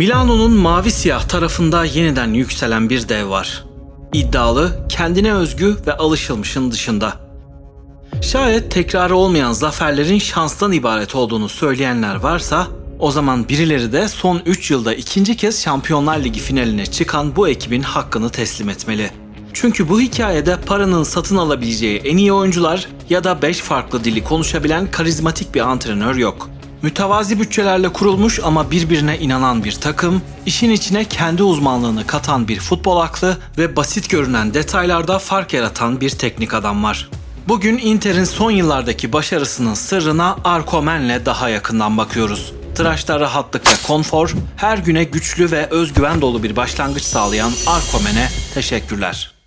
Milano'nun mavi siyah tarafında yeniden yükselen bir dev var. İddialı, kendine özgü ve alışılmışın dışında. Şayet tekrarı olmayan zaferlerin şanstan ibaret olduğunu söyleyenler varsa, o zaman birileri de son 3 yılda ikinci kez Şampiyonlar Ligi finaline çıkan bu ekibin hakkını teslim etmeli. Çünkü bu hikayede paranın satın alabileceği en iyi oyuncular ya da 5 farklı dili konuşabilen karizmatik bir antrenör yok. Mütevazi bütçelerle kurulmuş ama birbirine inanan bir takım, işin içine kendi uzmanlığını katan bir futbol aklı ve basit görünen detaylarda fark yaratan bir teknik adam var. Bugün Inter'in son yıllardaki başarısının sırrına Arkomen'le daha yakından bakıyoruz. Tıraşta rahatlık ve konfor, her güne güçlü ve özgüven dolu bir başlangıç sağlayan Arkomen'e teşekkürler.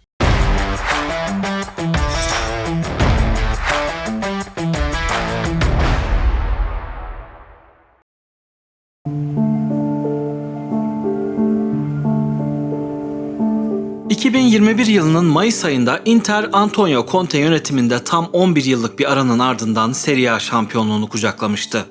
...2021 yılının Mayıs ayında Inter Antonio Conte yönetiminde tam 11 yıllık bir aranın ardından Serie A şampiyonluğunu kucaklamıştı.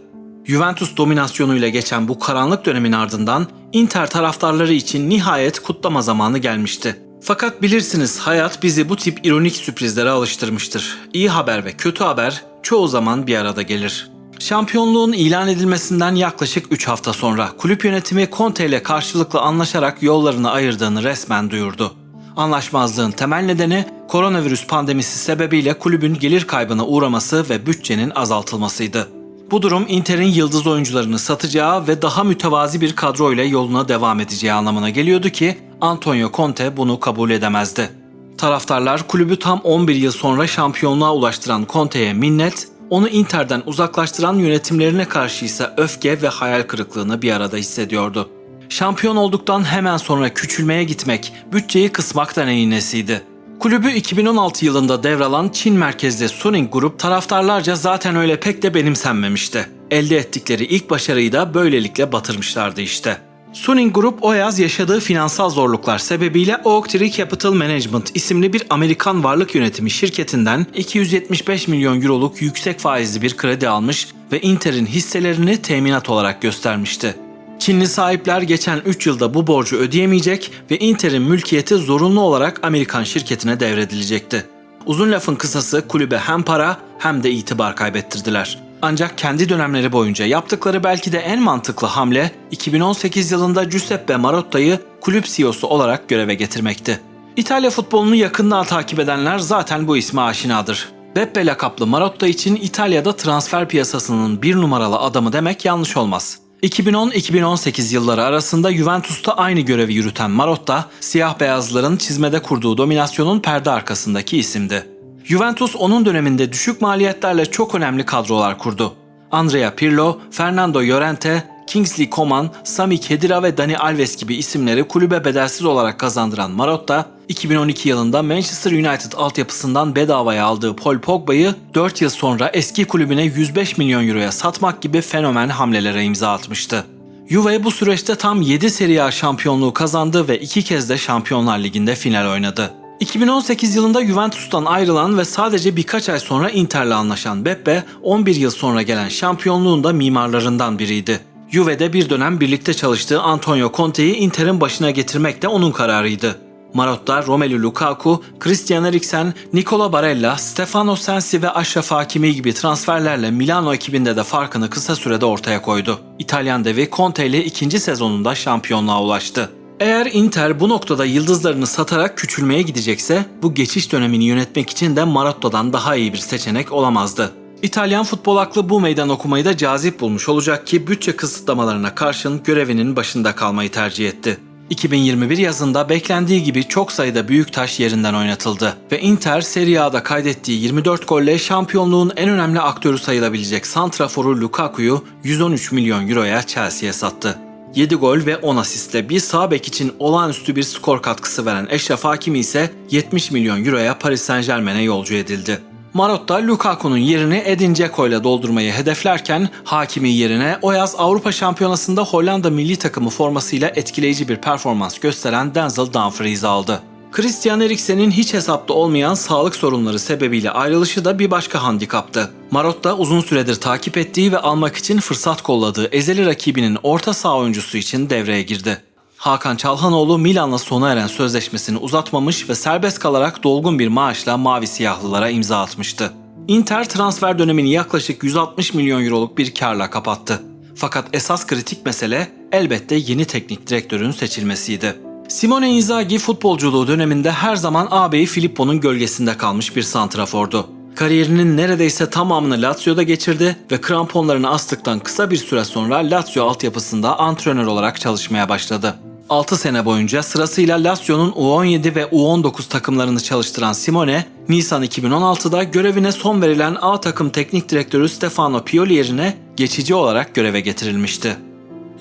Juventus dominasyonuyla geçen bu karanlık dönemin ardından Inter taraftarları için nihayet kutlama zamanı gelmişti. Fakat bilirsiniz hayat bizi bu tip ironik sürprizlere alıştırmıştır. İyi haber ve kötü haber çoğu zaman bir arada gelir. Şampiyonluğun ilan edilmesinden yaklaşık 3 hafta sonra kulüp yönetimi Conte ile karşılıklı anlaşarak yollarını ayırdığını resmen duyurdu. Anlaşmazlığın temel nedeni koronavirüs pandemisi sebebiyle kulübün gelir kaybına uğraması ve bütçenin azaltılmasıydı. Bu durum Inter'in yıldız oyuncularını satacağı ve daha mütevazi bir kadro ile yoluna devam edeceği anlamına geliyordu ki Antonio Conte bunu kabul edemezdi. Taraftarlar kulübü tam 11 yıl sonra şampiyonluğa ulaştıran Conte'ye minnet, onu Inter'den uzaklaştıran yönetimlerine karşı ise öfke ve hayal kırıklığını bir arada hissediyordu. Şampiyon olduktan hemen sonra küçülmeye gitmek, bütçeyi kısmaktan neyin nesiydi? Kulübü 2016 yılında devralan Çin merkezli Suning Grup taraftarlarca zaten öyle pek de benimsenmemişti. Elde ettikleri ilk başarıyı da böylelikle batırmışlardı işte. Suning Grup o yaz yaşadığı finansal zorluklar sebebiyle Oak Tree Capital Management isimli bir Amerikan varlık yönetimi şirketinden 275 milyon euroluk yüksek faizli bir kredi almış ve Inter'in hisselerini teminat olarak göstermişti. Çinli sahipler geçen 3 yılda bu borcu ödeyemeyecek ve Inter'in mülkiyeti zorunlu olarak Amerikan şirketine devredilecekti. Uzun lafın kısası kulübe hem para hem de itibar kaybettirdiler. Ancak kendi dönemleri boyunca yaptıkları belki de en mantıklı hamle 2018 yılında Giuseppe Marotta'yı kulüp CEO'su olarak göreve getirmekti. İtalya futbolunu yakından takip edenler zaten bu isme aşinadır. Beppe lakaplı Marotta için İtalya'da transfer piyasasının bir numaralı adamı demek yanlış olmaz. 2010-2018 yılları arasında Juventus'ta aynı görevi yürüten Marotta, siyah beyazların çizmede kurduğu dominasyonun perde arkasındaki isimdi. Juventus onun döneminde düşük maliyetlerle çok önemli kadrolar kurdu. Andrea Pirlo, Fernando Llorente, Kingsley Coman, Sami Khedira ve Dani Alves gibi isimleri kulübe bedelsiz olarak kazandıran Marotta, 2012 yılında Manchester United altyapısından bedavaya aldığı Paul Pogba'yı 4 yıl sonra eski kulübüne 105 milyon euroya satmak gibi fenomen hamlelere imza atmıştı. Juve bu süreçte tam 7 Serie A şampiyonluğu kazandı ve iki kez de Şampiyonlar Ligi'nde final oynadı. 2018 yılında Juventus'tan ayrılan ve sadece birkaç ay sonra Inter'le anlaşan Beppe, 11 yıl sonra gelen şampiyonluğun da mimarlarından biriydi. Juve'de bir dönem birlikte çalıştığı Antonio Conte'yi Inter'in başına getirmek de onun kararıydı. Marotta, Romelu Lukaku, Christian Eriksen, Nicola Barella, Stefano Sensi ve Aşraf Hakimi gibi transferlerle Milano ekibinde de farkını kısa sürede ortaya koydu. İtalyan devi Conte ile ikinci sezonunda şampiyonluğa ulaştı. Eğer Inter bu noktada yıldızlarını satarak küçülmeye gidecekse bu geçiş dönemini yönetmek için de Marotta'dan daha iyi bir seçenek olamazdı. İtalyan futbol aklı bu meydan okumayı da cazip bulmuş olacak ki bütçe kısıtlamalarına karşın görevinin başında kalmayı tercih etti. 2021 yazında beklendiği gibi çok sayıda büyük taş yerinden oynatıldı ve Inter Serie A'da kaydettiği 24 golle şampiyonluğun en önemli aktörü sayılabilecek santraforu Lukaku'yu 113 milyon euroya Chelsea'ye sattı. 7 gol ve 10 asistle bir sağ bek için olağanüstü bir skor katkısı veren Eşref Hakimi ise 70 milyon euroya Paris Saint Germain'e yolcu edildi. Marotta Lukaku'nun yerini Edin Dzeko doldurmayı hedeflerken Hakimi yerine o yaz Avrupa Şampiyonası'nda Hollanda milli takımı formasıyla etkileyici bir performans gösteren Denzel Dumfries'i aldı. Christian Eriksen'in hiç hesapta olmayan sağlık sorunları sebebiyle ayrılışı da bir başka handikaptı. Marotta uzun süredir takip ettiği ve almak için fırsat kolladığı ezeli rakibinin orta saha oyuncusu için devreye girdi. Hakan Çalhanoğlu Milan'la sona eren sözleşmesini uzatmamış ve serbest kalarak dolgun bir maaşla mavi siyahlılara imza atmıştı. Inter transfer dönemini yaklaşık 160 milyon euroluk bir karla kapattı. Fakat esas kritik mesele elbette yeni teknik direktörün seçilmesiydi. Simone Inzaghi futbolculuğu döneminde her zaman ağabeyi Filippo'nun gölgesinde kalmış bir santrafordu. Kariyerinin neredeyse tamamını Lazio'da geçirdi ve kramponlarını astıktan kısa bir süre sonra Lazio altyapısında antrenör olarak çalışmaya başladı. 6 sene boyunca sırasıyla Lazio'nun U17 ve U19 takımlarını çalıştıran Simone, Nisan 2016'da görevine son verilen A takım teknik direktörü Stefano Pioli yerine geçici olarak göreve getirilmişti.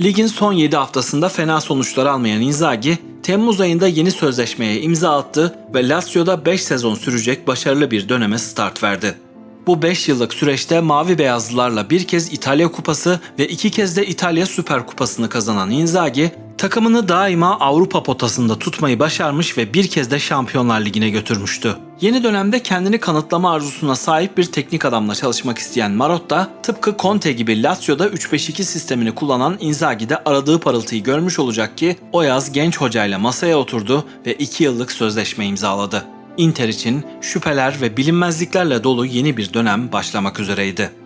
Ligin son 7 haftasında fena sonuçlar almayan Inzaghi, Temmuz ayında yeni sözleşmeye imza attı ve Lazio'da 5 sezon sürecek başarılı bir döneme start verdi. Bu 5 yıllık süreçte mavi beyazlılarla bir kez İtalya Kupası ve iki kez de İtalya Süper Kupası'nı kazanan Inzaghi, takımını daima Avrupa potasında tutmayı başarmış ve bir kez de Şampiyonlar Ligi'ne götürmüştü. Yeni dönemde kendini kanıtlama arzusuna sahip bir teknik adamla çalışmak isteyen Marotta, tıpkı Conte gibi Lazio'da 3-5-2 sistemini kullanan Inzaghi'de aradığı parıltıyı görmüş olacak ki o yaz genç hocayla masaya oturdu ve 2 yıllık sözleşme imzaladı. Inter için şüpheler ve bilinmezliklerle dolu yeni bir dönem başlamak üzereydi.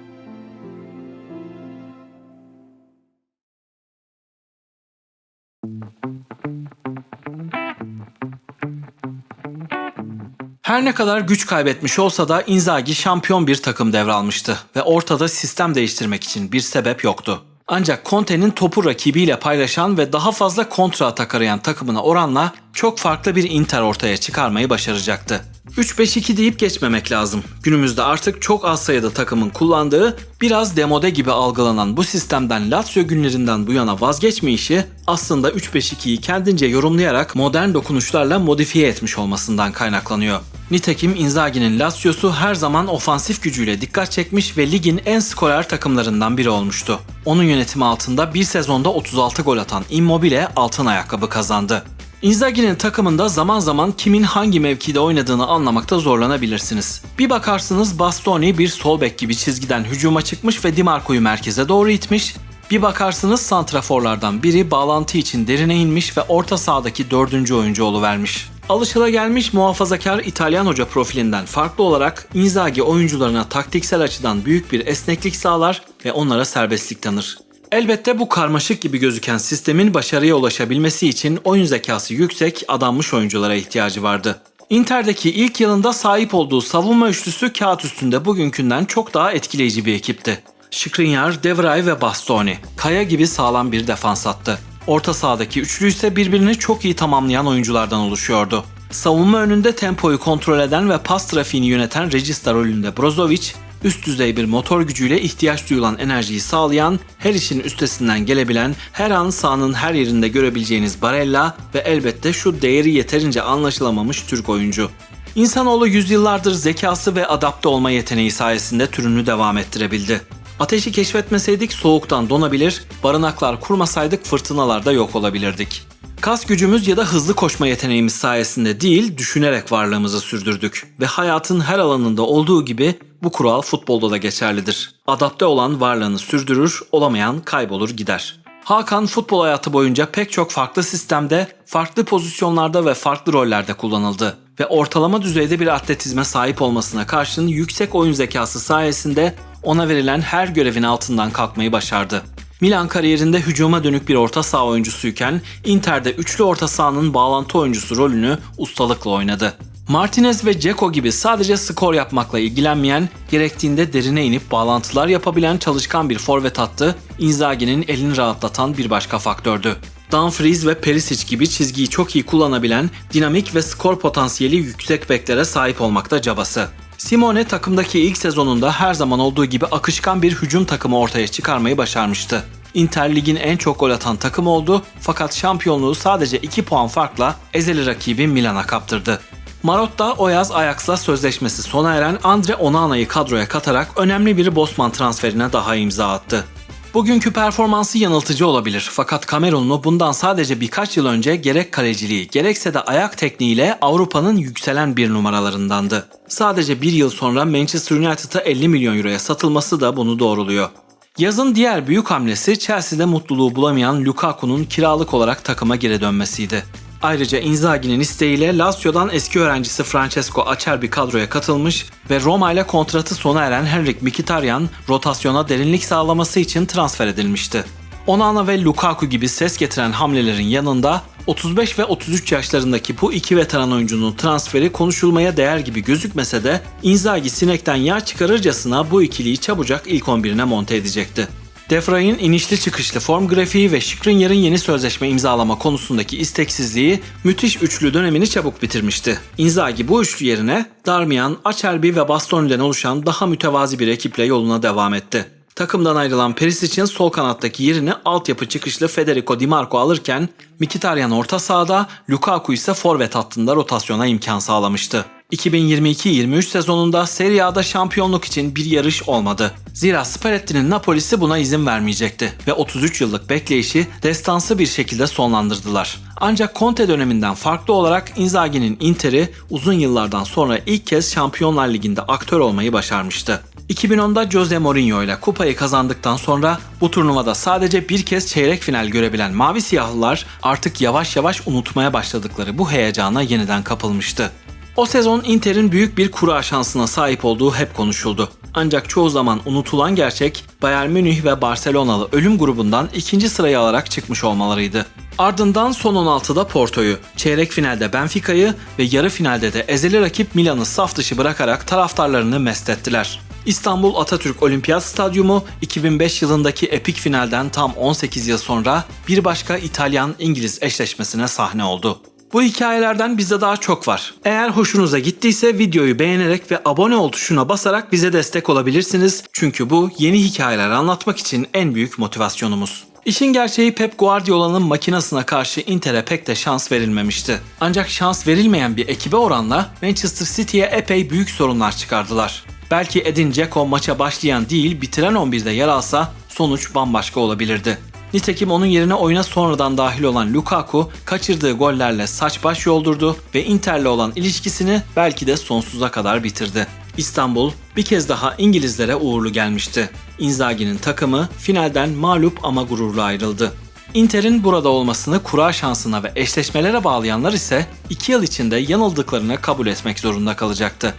Her ne kadar güç kaybetmiş olsa da Inzaghi şampiyon bir takım devralmıştı ve ortada sistem değiştirmek için bir sebep yoktu. Ancak Conte'nin topu rakibiyle paylaşan ve daha fazla kontra atak arayan takımına oranla çok farklı bir Inter ortaya çıkarmayı başaracaktı. 3-5-2 deyip geçmemek lazım. Günümüzde artık çok az sayıda takımın kullandığı, biraz demode gibi algılanan bu sistemden Lazio günlerinden bu yana vazgeçmeyişi aslında 3-5-2'yi kendince yorumlayarak modern dokunuşlarla modifiye etmiş olmasından kaynaklanıyor. Nitekim Inzaghi'nin Lazio'su her zaman ofansif gücüyle dikkat çekmiş ve ligin en skorer takımlarından biri olmuştu. Onun yönetimi altında bir sezonda 36 gol atan Immobile altın ayakkabı kazandı. Inzaghi'nin takımında zaman zaman kimin hangi mevkide oynadığını anlamakta zorlanabilirsiniz. Bir bakarsınız Bastoni bir sol bek gibi çizgiden hücuma çıkmış ve Dimarco'yu merkeze doğru itmiş. Bir bakarsınız santraforlardan biri bağlantı için derine inmiş ve orta sahadaki dördüncü oyuncu vermiş. Alışılagelmiş muhafazakar İtalyan hoca profilinden farklı olarak Inzaghi oyuncularına taktiksel açıdan büyük bir esneklik sağlar ve onlara serbestlik tanır. Elbette bu karmaşık gibi gözüken sistemin başarıya ulaşabilmesi için oyun zekası yüksek, adanmış oyunculara ihtiyacı vardı. Inter'deki ilk yılında sahip olduğu savunma üçlüsü kağıt üstünde bugünkünden çok daha etkileyici bir ekipti. Skriniar, De Vrij ve Bastoni, kaya gibi sağlam bir defans attı. Orta sahadaki üçlü ise birbirini çok iyi tamamlayan oyunculardan oluşuyordu. Savunma önünde tempoyu kontrol eden ve pas trafiğini yöneten regista rolünde Brozovic, üst düzey bir motor gücüyle ihtiyaç duyulan enerjiyi sağlayan, her işin üstesinden gelebilen, her an sahanın her yerinde görebileceğiniz Barella ve elbette şu değeri yeterince anlaşılamamış Türk oyuncu. İnsanoğlu yüzyıllardır zekası ve adapte olma yeteneği sayesinde türünü devam ettirebildi. Ateşi keşfetmeseydik soğuktan donabilir, barınaklar kurmasaydık fırtınalarda yok olabilirdik. Kas gücümüz ya da hızlı koşma yeteneğimiz sayesinde değil, düşünerek varlığımızı sürdürdük. Ve hayatın her alanında olduğu gibi bu kural futbolda da geçerlidir. Adapte olan varlığını sürdürür, olamayan kaybolur gider. Hakan futbol hayatı boyunca pek çok farklı sistemde, farklı pozisyonlarda ve farklı rollerde kullanıldı ve ortalama düzeyde bir atletizme sahip olmasına karşın yüksek oyun zekası sayesinde ona verilen her görevin altından kalkmayı başardı. Milan kariyerinde hücuma dönük bir orta saha oyuncusuyken Inter'de üçlü orta sahanın bağlantı oyuncusu rolünü ustalıkla oynadı. Martinez ve Ceko gibi sadece skor yapmakla ilgilenmeyen, gerektiğinde derine inip bağlantılar yapabilen çalışkan bir forvet hattı Inzaghi'nin elini rahatlatan bir başka faktördü. Dumfries ve Perisic gibi çizgiyi çok iyi kullanabilen, dinamik ve skor potansiyeli yüksek beklere sahip olmakta cabası. Simone takımdaki ilk sezonunda her zaman olduğu gibi akışkan bir hücum takımı ortaya çıkarmayı başarmıştı. Inter ligin en çok gol atan takımı oldu fakat şampiyonluğu sadece 2 puan farkla ezeli rakibi Milan'a kaptırdı. Marotta o yaz Ajax'la sözleşmesi sona eren Andre Onana'yı kadroya katarak önemli bir Bosman transferine daha imza attı. Bugünkü performansı yanıltıcı olabilir fakat Kamerunlu bundan sadece birkaç yıl önce gerek kaleciliği gerekse de ayak tekniğiyle Avrupa'nın yükselen bir numaralarındandı. Sadece bir yıl sonra Manchester United'a 50 milyon euroya satılması da bunu doğruluyor. Yazın diğer büyük hamlesi Chelsea'de mutluluğu bulamayan Lukaku'nun kiralık olarak takıma geri dönmesiydi. Ayrıca Inzaghi'nin isteğiyle Lazio'dan eski öğrencisi Francesco Acerbi kadroya katılmış ve Roma ile kontratı sona eren Henrik Mkhitaryan rotasyona derinlik sağlaması için transfer edilmişti. Onana ve Lukaku gibi ses getiren hamlelerin yanında 35 ve 33 yaşlarındaki bu iki veteran oyuncunun transferi konuşulmaya değer gibi gözükmese de Inzaghi sinekten yağ çıkarırcasına bu ikiliyi çabucak ilk 11'ine monte edecekti. Defray'ın inişli çıkışlı form grafiği ve Skriniar'ın yeni sözleşme imzalama konusundaki isteksizliği müthiş üçlü dönemini çabuk bitirmişti. Inzaghi bu üçlü yerine Darmian, Acerbi ve Bastoni'den oluşan daha mütevazi bir ekiple yoluna devam etti. Takımdan ayrılan Perisic'in sol kanattaki yerini altyapı çıkışlı Federico Di Marco alırken Mkhitaryan orta sahada, Lukaku ise forvet hattında rotasyona imkan sağlamıştı. 2022-23 sezonunda Serie A'da şampiyonluk için bir yarış olmadı. Zira Spalletti'nin Napoli'si buna izin vermeyecekti ve 33 yıllık bekleyişi destansı bir şekilde sonlandırdılar. Ancak Conte döneminden farklı olarak Inzaghi'nin Inter'i uzun yıllardan sonra ilk kez Şampiyonlar Ligi'nde aktör olmayı başarmıştı. 2010'da Jose Mourinho ile kupayı kazandıktan sonra bu turnuvada sadece bir kez çeyrek final görebilen Mavi Siyahlılar artık yavaş yavaş unutmaya başladıkları bu heyecana yeniden kapılmıştı. O sezon Inter'in büyük bir kura şansına sahip olduğu hep konuşuldu. Ancak çoğu zaman unutulan gerçek Bayern Münih ve Barcelonalı ölüm grubundan ikinci sırayı alarak çıkmış olmalarıydı. Ardından son 16'da Porto'yu, çeyrek finalde Benfica'yı ve yarı finalde de ezeli rakip Milan'ı saf dışı bırakarak taraftarlarını mest ettiler. İstanbul Atatürk Olimpiyat Stadyumu 2005 yılındaki epik finalden tam 18 yıl sonra bir başka İtalyan-İngiliz eşleşmesine sahne oldu. Bu hikayelerden bizde daha çok var. Eğer hoşunuza gittiyse videoyu beğenerek ve abone ol tuşuna basarak bize destek olabilirsiniz. Çünkü bu yeni hikayeler anlatmak için en büyük motivasyonumuz. İşin gerçeği Pep Guardiola'nın makinasına karşı Inter'e pek de şans verilmemişti. Ancak şans verilmeyen bir ekibe oranla Manchester City'ye epey büyük sorunlar çıkardılar. Belki Edin Dzeko maça başlayan değil bitiren 11'de yer alsa sonuç bambaşka olabilirdi. Nitekim onun yerine oyuna sonradan dahil olan Lukaku kaçırdığı gollerle saç baş yoldurdu ve Inter'le olan ilişkisini belki de sonsuza kadar bitirdi. İstanbul bir kez daha İngilizlere uğurlu gelmişti. Inzaghi'nin takımı finalden mağlup ama gururlu ayrıldı. Inter'in burada olmasını kura şansına ve eşleşmelere bağlayanlar ise 2 yıl içinde yanıldıklarını kabul etmek zorunda kalacaktı.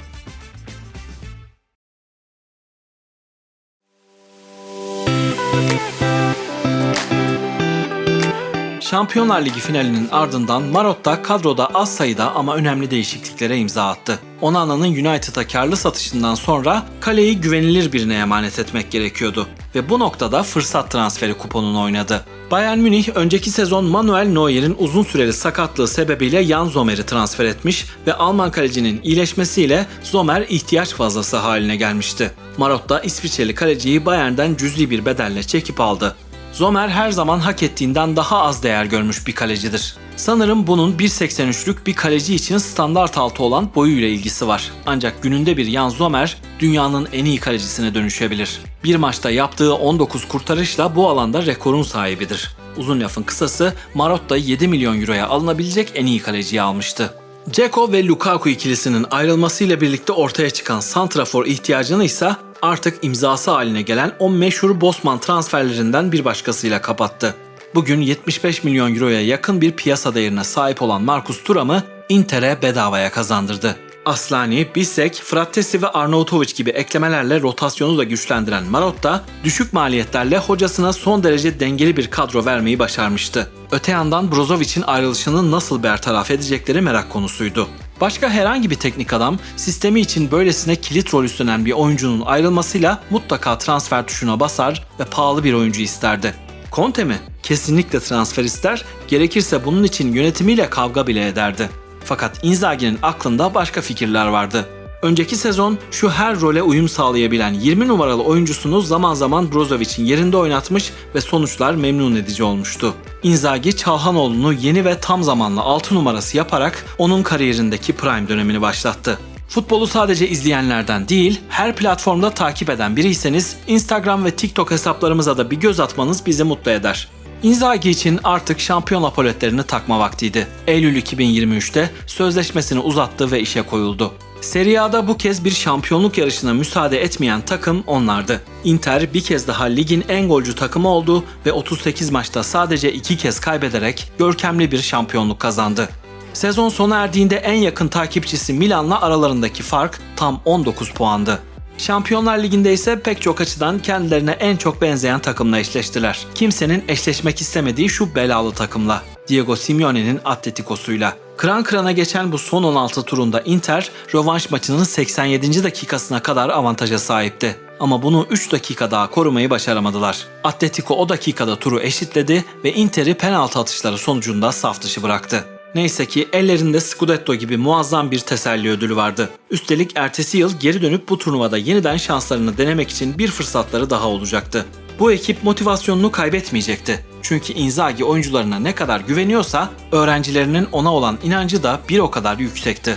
Şampiyonlar Ligi finalinin ardından Marotta kadroda az sayıda ama önemli değişikliklere imza attı. Onana'nın United'a karlı satışından sonra kaleyi güvenilir birine emanet etmek gerekiyordu ve bu noktada fırsat transferi kuponunu oynadı. Bayern Münih önceki sezon Manuel Neuer'in uzun süreli sakatlığı sebebiyle Jan Sommer'i transfer etmiş ve Alman kalecinin iyileşmesiyle Sommer ihtiyaç fazlası haline gelmişti. Marotta İsviçreli kaleciyi Bayern'den cüzi bir bedelle çekip aldı. Zomer her zaman hak ettiğinden daha az değer görmüş bir kalecidir. Sanırım bunun 1.83'lük bir kaleci için standart altı olan boyuyla ilgisi var. Ancak gününde bir Jan Zomer dünyanın en iyi kalecisine dönüşebilir. Bir maçta yaptığı 19 kurtarışla bu alanda rekorun sahibidir. Uzun lafın kısası Marotta 7 milyon euroya alınabilecek en iyi kaleciyi almıştı. Ceko ve Lukaku ikilisinin ayrılmasıyla birlikte ortaya çıkan santrafor ihtiyacını ise artık imzası haline gelen o meşhur Bosman transferlerinden bir başkasıyla kapattı. Bugün 75 milyon euroya yakın bir piyasa değerine sahip olan Marcus Thuram'ı Inter'e bedavaya kazandırdı. Aslani, Bisek, Frattesi ve Arnautovic gibi eklemelerle rotasyonu da güçlendiren Marotta, düşük maliyetlerle hocasına son derece dengeli bir kadro vermeyi başarmıştı. Öte yandan Brozovic'in ayrılışını nasıl bertaraf edecekleri merak konusuydu. Başka herhangi bir teknik adam sistemi için böylesine kilit rol üstlenen bir oyuncunun ayrılmasıyla mutlaka transfer tuşuna basar ve pahalı bir oyuncu isterdi. Conte mi? Kesinlikle transfer ister, gerekirse bunun için yönetimiyle kavga bile ederdi. Fakat Inzaghi'nin aklında başka fikirler vardı. Önceki sezon şu her role uyum sağlayabilen 20 numaralı oyuncusunu zaman zaman Brozovic'in yerinde oynatmış ve sonuçlar memnun edici olmuştu. Inzaghi Çalhanoğlu'nu yeni ve tam zamanlı 6 numarası yaparak onun kariyerindeki prime dönemini başlattı. Futbolu sadece izleyenlerden değil, her platformda takip eden biriyseniz Instagram ve TikTok hesaplarımıza da bir göz atmanız bizi mutlu eder. Inzaghi için artık şampiyon apoletlerini takma vaktiydi. Eylül 2023'te sözleşmesini uzattı ve işe koyuldu. Serie A'da bu kez bir şampiyonluk yarışına müsaade etmeyen takım onlardı. Inter bir kez daha ligin en golcü takımı oldu ve 38 maçta sadece 2 kez kaybederek görkemli bir şampiyonluk kazandı. Sezon sona erdiğinde en yakın takipçisi Milan'la aralarındaki fark tam 19 puandı. Şampiyonlar Ligi'nde ise pek çok açıdan kendilerine en çok benzeyen takımla eşleştiler. Kimsenin eşleşmek istemediği şu belalı takımla. Diego Simeone'nin Atletico'suyla. Kıran kırana geçen bu son 16 turunda Inter, rövanş maçının 87. dakikasına kadar avantaja sahipti. Ama bunu 3 dakika daha korumayı başaramadılar. Atletico o dakikada turu eşitledi ve Inter'i penaltı atışları sonucunda saf dışı bıraktı. Neyse ki ellerinde Scudetto gibi muazzam bir teselli ödülü vardı. Üstelik ertesi yıl geri dönüp bu turnuvada yeniden şanslarını denemek için bir fırsatları daha olacaktı. Bu ekip motivasyonunu kaybetmeyecekti. Çünkü Inzaghi oyuncularına ne kadar güveniyorsa öğrencilerinin ona olan inancı da bir o kadar yüksekti.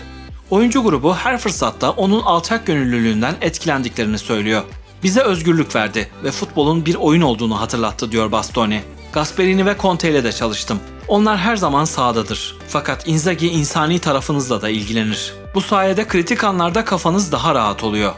Oyuncu grubu her fırsatta onun alçak gönüllülüğünden etkilendiklerini söylüyor. Bize özgürlük verdi ve futbolun bir oyun olduğunu hatırlattı diyor Bastoni. Gasperini ve Conte ile de çalıştım. Onlar her zaman sahadadır. Fakat Inzaghi insani tarafınızla da ilgilenir. Bu sayede kritik anlarda kafanız daha rahat oluyor.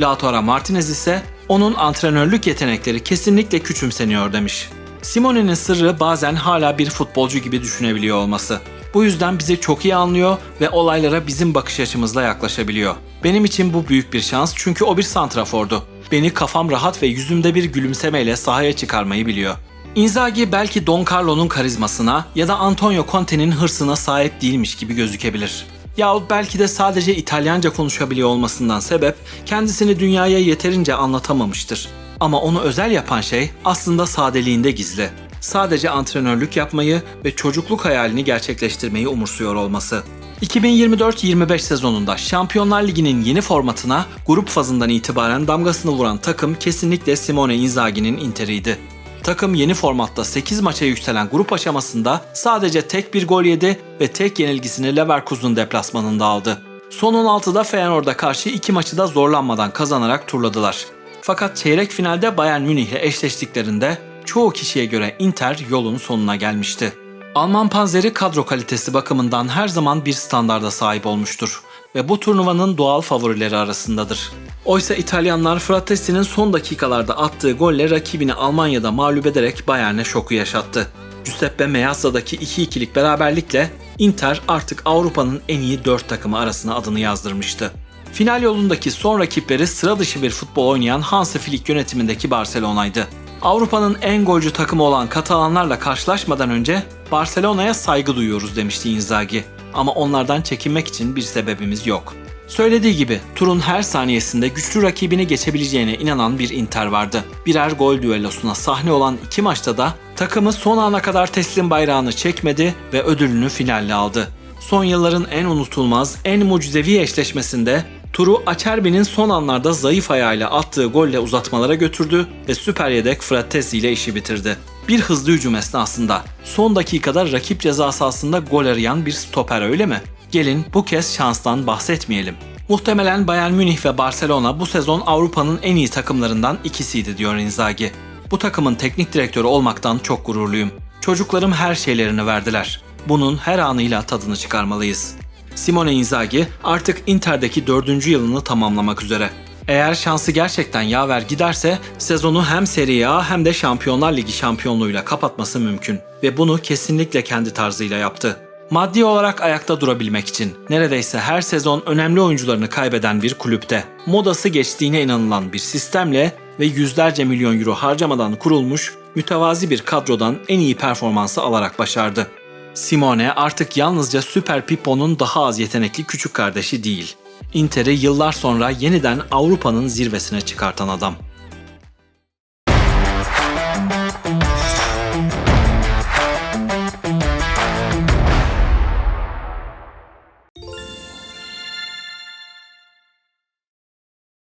Lautaro Martinez ise onun antrenörlük yetenekleri kesinlikle küçümseniyor demiş. Simone'nin sırrı bazen hala bir futbolcu gibi düşünebiliyor olması. Bu yüzden bizi çok iyi anlıyor ve olaylara bizim bakış açımızla yaklaşabiliyor. Benim için bu büyük bir şans çünkü o bir santrafordu. Beni kafam rahat ve yüzümde bir gülümsemeyle sahaya çıkarmayı biliyor. Inzaghi belki Don Carlo'nun karizmasına ya da Antonio Conte'nin hırsına sahip değilmiş gibi gözükebilir. Yahut belki de sadece İtalyanca konuşabiliyor olmasından sebep kendisini dünyaya yeterince anlatamamıştır. Ama onu özel yapan şey aslında sadeliğinde gizli. Sadece antrenörlük yapmayı ve çocukluk hayalini gerçekleştirmeyi umursuyor olması. 2024-25 sezonunda Şampiyonlar Ligi'nin yeni formatına grup fazından itibaren damgasını vuran takım kesinlikle Simone Inzaghi'nin Inter'iydi. Takım yeni formatta 8 maça yükselen grup aşamasında sadece tek bir gol yedi ve tek yenilgisini Leverkusen deplasmanında aldı. Son 16'da Feyenoord'a karşı iki maçı da zorlanmadan kazanarak turladılar. Fakat çeyrek finalde Bayern Münih ile eşleştiklerinde çoğu kişiye göre Inter yolun sonuna gelmişti. Alman panzeri kadro kalitesi bakımından her zaman bir standarda sahip olmuştur ve bu turnuvanın doğal favorileri arasındadır. Oysa İtalyanlar Frattesi'nin son dakikalarda attığı golle rakibini Almanya'da mağlup ederek Bayern'e şoku yaşattı. Giuseppe Meazza'daki 2-2'lik beraberlikle Inter artık Avrupa'nın en iyi 4 takımı arasına adını yazdırmıştı. Final yolundaki son rakipleri sıra dışı bir futbol oynayan Hansi Flick yönetimindeki Barcelona'ydı. Avrupa'nın en golcü takımı olan Katalanlarla karşılaşmadan önce Barcelona'ya saygı duyuyoruz demişti Inzaghi. Ama onlardan çekinmek için bir sebebimiz yok. Söylediği gibi turun her saniyesinde güçlü rakibini geçebileceğine inanan bir Inter vardı. Birer gol düellosuna sahne olan iki maçta da takımı son ana kadar teslim bayrağını çekmedi ve ödülünü finalle aldı. Son yılların en unutulmaz, en mucizevi eşleşmesinde turu Acerbi'nin son anlarda zayıf ayağıyla attığı golle uzatmalara götürdü ve süper yedek Frattesi ile işi bitirdi. Bir hızlı hücum esnasında son dakikada rakip ceza sahasında gol arayan bir stoper öyle mi? Gelin bu kez şanstan bahsetmeyelim. Muhtemelen Bayern Münih ve Barcelona bu sezon Avrupa'nın en iyi takımlarından ikisiydi diyor Inzaghi. Bu takımın teknik direktörü olmaktan çok gururluyum. Çocuklarım her şeylerini verdiler. Bunun her anıyla tadını çıkarmalıyız. Simone Inzaghi artık Inter'deki dördüncü yılını tamamlamak üzere. Eğer şansı gerçekten yaver giderse sezonu hem Serie A hem de Şampiyonlar Ligi şampiyonluğuyla kapatması mümkün ve bunu kesinlikle kendi tarzıyla yaptı. Maddi olarak ayakta durabilmek için neredeyse her sezon önemli oyuncularını kaybeden bir kulüpte modası geçtiğine inanılan bir sistemle ve yüzlerce milyon euro harcamadan kurulmuş mütevazi bir kadrodan en iyi performansı alarak başardı. Simone artık yalnızca Süper Pippo'nun daha az yetenekli küçük kardeşi değil. Inter'i yıllar sonra yeniden Avrupa'nın zirvesine çıkartan adam.